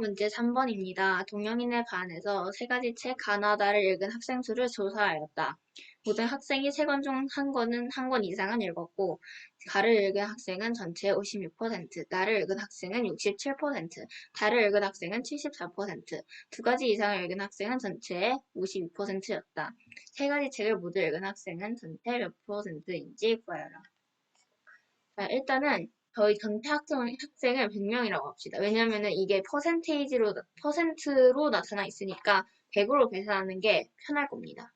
문제 3번입니다. 동양인의 반에서 세 가지 책 가나다를 읽은 학생 수를 조사하였다. 모든 학생이 세 권 중 한 권은 한 권 이상은 읽었고, 가를 읽은 학생은 전체의 56%, 나를 읽은 학생은 67%, 다를 읽은 학생은 74%, 두 가지 이상을 읽은 학생은 전체의 52%였다. 세 가지 책을 모두 읽은 학생은 전체 몇 퍼센트인지 구하여라. 자, 일단은 저희 전체 학생, 학생을 100명이라고 합시다. 왜냐면은 이게 퍼센테이지로, 퍼센트로 나타나 있으니까 100으로 계산하는 게 편할 겁니다.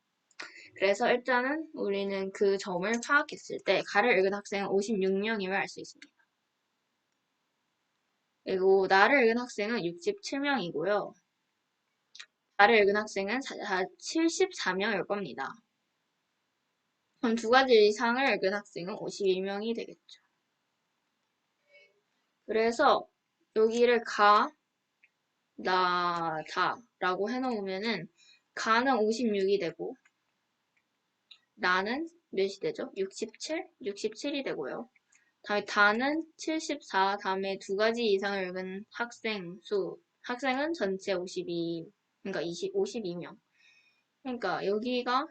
그래서 일단은 우리는 그 점을 파악했을 때 가를 읽은 학생은 56명임을 알 수 있습니다. 그리고 나를 읽은 학생은 67명이고요. 나를 읽은 학생은 74명일 겁니다. 그럼 두 가지 이상을 읽은 학생은 52명이 되겠죠. 그래서 여기를 가, 나, 다 라고 해놓으면은 가는 56이 되고 나는 몇이 되죠? 67? 67이 되고요. 다음에 다는 74, 다음에 두 가지 이상을 읽은 학생 수, 학생은 전체 52, 그러니까 20, 52명. 그러니까 여기가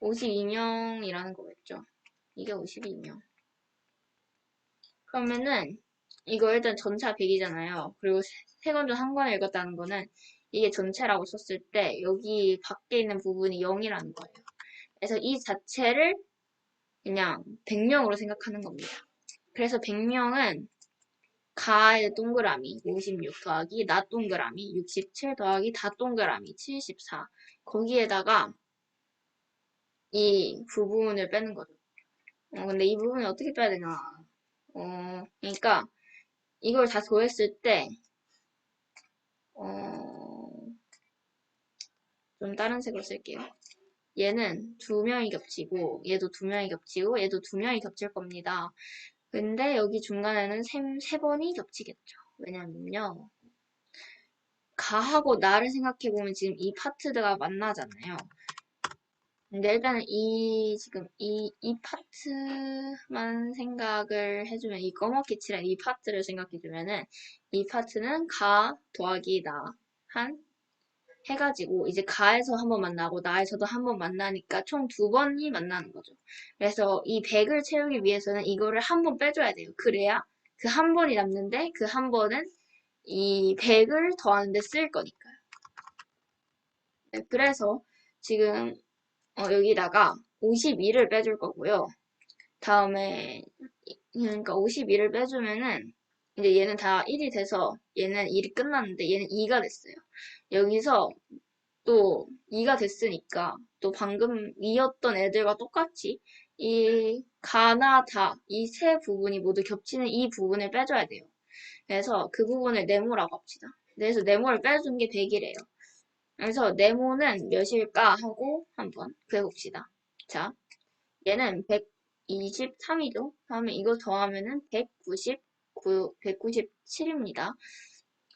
52명이라는 거겠죠. 이게 52명. 그러면은 이거 일단 전차 100이잖아요. 그리고 세 권 중 한 권을 읽었다는 거는 이게 전체라고 썼을 때 여기 밖에 있는 부분이 0이라는 거예요. 그래서 이 자체를 그냥 100명으로 생각하는 겁니다. 그래서 100명은 가의 동그라미 56 더하기 나 동그라미 67 더하기 다 동그라미 74 거기에다가 이 부분을 빼는 거죠. 어, 근데 이 부분을 어떻게 빼야 되나? 어, 그러니까 이걸 다 더했을 때, 어, 좀 다른 색으로 쓸게요. 얘는 두 명이 겹치고, 얘도 두 명이 겹치고, 얘도 두 명이 겹칠 겁니다. 근데 여기 중간에는 세, 세 번이 겹치겠죠. 왜냐면요. 가하고 나를 생각해보면 지금 이 파트가 만나잖아요. 근데 일단은 이 지금 이, 이 파트만 생각을 해주면 이 검게 칠한 이 파트를 생각해주면은 이 파트는 가 더하기 나 한 해가지고 이제 가에서 한 번 만나고 나에서도 한 번 만나니까 총 두 번이 만나는 거죠. 그래서 이 100을 채우기 위해서는 이거를 한 번 빼줘야 돼요. 그래야 그 한 번이 남는데 그 한 번은 이 100을 더하는데 쓸 거니까요. 네, 그래서 지금 어, 여기다가 52를 빼줄 거고요. 다음에 그러니까 52를 빼주면은 이제 얘는 다 1이 돼서 얘는 1이 끝났는데 얘는 2가 됐어요. 여기서 또 2가 됐으니까 또 방금 2였던 애들과 똑같이 이 가나 다 이 세 부분이 모두 겹치는 이 부분을 빼줘야 돼요. 그래서 그 부분을 네모라고 합시다. 그래서 네모를 빼준 게 100이래요. 그래서 네모는 몇일까 하고 한번 구해봅시다. 자, 얘는 123이죠. 다음에 이거 더하면은 199, 197입니다.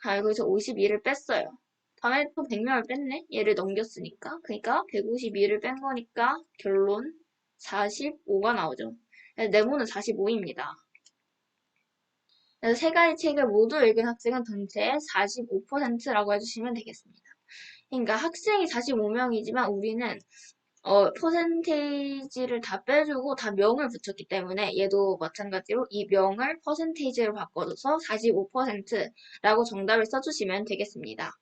아, 여기서 52를 뺐어요. 다음에 또 100명을 뺐네? 얘를 넘겼으니까. 그러니까 152를 뺀 거니까 결론 45가 나오죠. 네모는 45입니다. 그래서 세 가지 책을 모두 읽은 학생은 전체의 45%라고 해주시면 되겠습니다. 그러니까 학생이 45명이지만 우리는 어, 퍼센테이지를 다 빼주고 다 명을 붙였기 때문에 얘도 마찬가지로 이 명을 퍼센테이지로 바꿔줘서 45%라고 정답을 써주시면 되겠습니다.